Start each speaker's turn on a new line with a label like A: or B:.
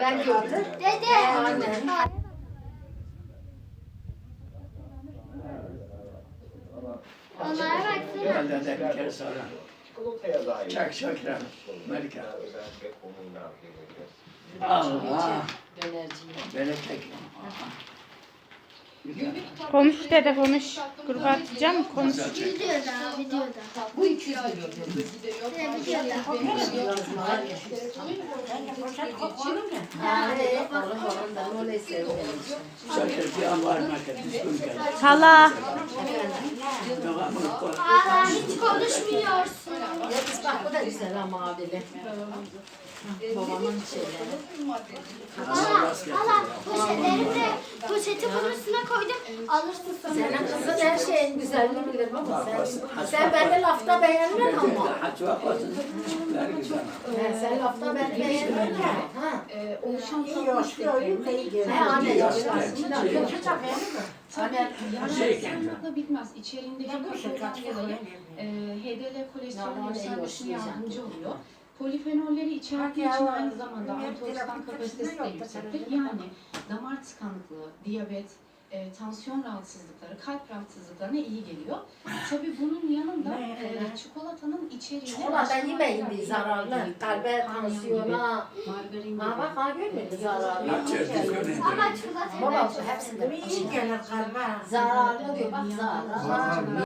A: Ben gördüm.
B: Dede.
A: Anne.
B: Onlara baksana.
C: Herhalde de bir kere sonra. Çak şakra. Melike. Allah.
A: Dönerciye.
C: Böyle tek.
D: Konuş dede konuş. Gruba atacağım konuş.
B: Videoda, videoda.
A: Bu 200 lira.
D: Hala.
B: Hiç konuşmuyorsun.
A: Ya bu da güzel ama abili. Babamın şeyleri.
B: Hala, hala poşetleri de poşeti bunun üstüne koydum. Alırsın sonra.
A: Senin kızın her şeyin güzelliğini bilir baba. Sen, sen beni lafta beğenmen ama. He, sen lafta beni beğenmen. Ha.
E: Oluşan
F: iyi geliyor.
A: He anne yaşlar.
E: Zaten
C: Şey
E: yani saymakla bitmez. İçeriğindeki katkılar dolayı e, HDL kolesterol yükselmesine yardımcı oluyor. Polifenolleri içerdiği
F: Bak
E: için aynı zamanda antioksidan kapasitesi de yüksektir. Yani damar tıkanıklığı, diyabet, e, tansiyon rahatsızlıkları, kalp rahatsızlıklarına iyi geliyor. Tabii bunun yanında e, çikolatanın içeriğine
A: Çikolata yemeyin bir zararlı. Kalbe, tansiyona.
E: margarin
A: Ha bak
E: gibi.
A: ha? Zararlı.
C: Haçva düzgün
B: Ama çikolata
A: Baba hepsinde
F: İyi gelir kalbe.
A: zararlı diyor bak zararlı.